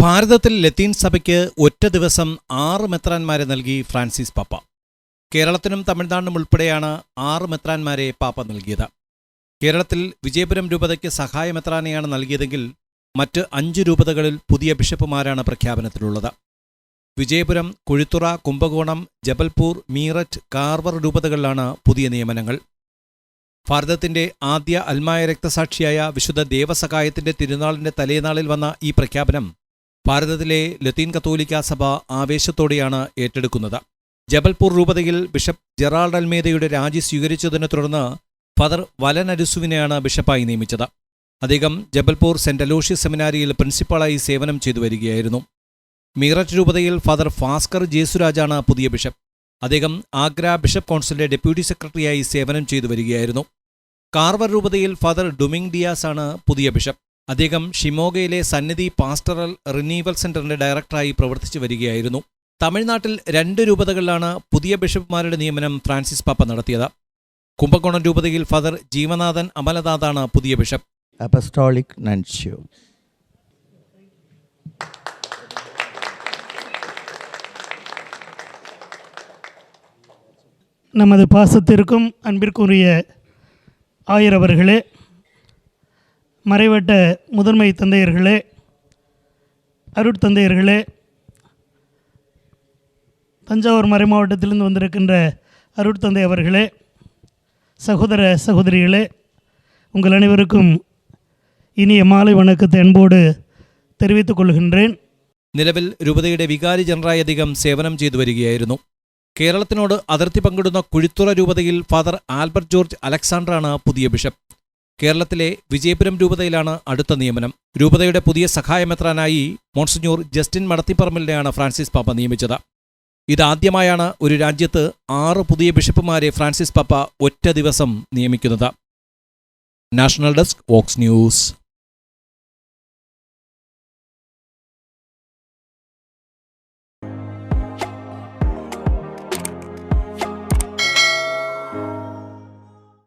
ഭാരതത്തിൽ ലത്തീൻ സഭയ്ക്ക് ഒറ്റ ദിവസം ആറ് മെത്രാന്മാരെ നൽകി ഫ്രാൻസിസ് പാപ്പ. കേരളത്തിനും തമിഴ്നാടിനും ഉൾപ്പെടെയാണ് ആറ് മെത്രാന്മാരെ പാപ്പ നൽകിയത്. കേരളത്തിൽ വിജയപുരം രൂപതയ്ക്ക് സഹായ മെത്രാനെയാണ് നൽകിയതെങ്കിൽ മറ്റ് അഞ്ച് രൂപതകളിൽ പുതിയ ബിഷപ്പുമാരാണ് പ്രഖ്യാപനത്തിലുള്ളത്. വിജയപുരം കുഴിത്തുറ കുംഭകോണം ജബൽപൂർ മീററ്റ് കാർവർ രൂപതകളിലാണ് പുതിയ നിയമനങ്ങൾ. ഭാരതത്തിന്റെ ആദ്യ അൽമായ രക്തസാക്ഷിയായ വിശുദ്ധ ദേവസഹായത്തിന്റെ തിരുനാളിന്റെ തലേനാളിൽ വന്ന ഈ പ്രഖ്യാപനം ഭാരതത്തിലെ ലത്തീൻ കത്തോലിക്ക സഭ ആവേശത്തോടെയാണ് ഏറ്റെടുക്കുന്നത്. ജബൽപൂർ രൂപതയിൽ ബിഷപ്പ് ജെറാൾഡ് അൽമേദയുടെ രാജി സ്വീകരിച്ചതിനെ തുടർന്ന് ഫാദർ വലൻ അരുസുവിനെയാണ് ബിഷപ്പായി നിയമിച്ചത്. അദ്ദേഹം ജബൽപൂർ സെന്റ് അലോഷ്യസ് സെമിനാരിയിൽ പ്രിൻസിപ്പാളായി സേവനം ചെയ്തു വരികയായിരുന്നു. മീററ്റ് രൂപതയിൽ ഫാദർ ഭാസ്കർ ജേസുരാജാണ് പുതിയ ബിഷപ്പ്. അദ്ദേഹം ആഗ്ര ബിഷപ്പ് കൗൺസിലിന്റെ ഡെപ്യൂട്ടി സെക്രട്ടറിയായി സേവനം ചെയ്തു വരികയായിരുന്നു. കാർവർ രൂപതയിൽ ഫാദർ ഡൊമിങ് ഡിയാസ് ആണ് പുതിയ ബിഷപ്പ്. അദ്ദേഹം ഷിമോഗയിലെ സന്നിധി പാസ്റ്ററൽ റിനീവൽ സെന്ററിന്റെ ഡയറക്ടറായി പ്രവർത്തിച്ചു വരികയായിരുന്നു തമിഴ്നാട്ടിൽ രണ്ട് രൂപതകളിലാണ് പുതിയ ബിഷപ്പുമാരുടെ നിയമനം ഫ്രാൻസിസ് പാപ്പ നടത്തിയത് കുംഭകോണം രൂപതയിൽ ഫാദർ ജീവനാഥൻ അമലനാഥാണ് പുതിയ ബിഷപ്പ് Apostolic Nuncio. நமது பாசத்திற்கும் அன்பிற்குரிய ஆயரவர்களே மறைவட்ட முதன்மை தந்தையர்களே அருட்தந்தையர்களே தஞ்சாவூர் மறை மாவட்டத்திலிருந்து வந்திருக்கின்ற அருட்தந்தை அவர்களே சகோதர சகோதரிகளே உங்கள் அனைவருக்கும் இனிய மாலை வணக்கத்தை அன்போடு தெரிவித்துக் கொள்கின்றேன் നിലവിൽ രൂപതയുടെ വികാരി ജനറായി അദ്ദേഹം സേവനം ചെയ്തു വരികയായിരുന്നു കേരളത്തിനോട് അതിർത്തി പങ്കിടുന്ന കുഴിത്തുറ രൂപതയിൽ ഫാദർ ആൽബർട്ട് ജോർജ് അലക്സാണ്ടറാണ് പുതിയ ബിഷപ്പ് കേരളത്തിലെ വിജയപുരം രൂപതയിലാണ് അടുത്ത നിയമനം. രൂപതയുടെ പുതിയ സഹായമെത്രാനായി മോൺസിഞ്ഞൂർ ജസ്റ്റിൻ മടത്തിപ്പറമ്പിലിനെയാണ് ഫ്രാൻസിസ് പാപ്പ നിയമിച്ചത്. ഇതാദ്യമായാണ് ഒരു രാജ്യത്ത് ആറ് പുതിയ ബിഷപ്പുമാരെ ഫ്രാൻസിസ് പാപ്പ ഒറ്റ ദിവസം നിയമിക്കുന്നത്. National desk Vox news.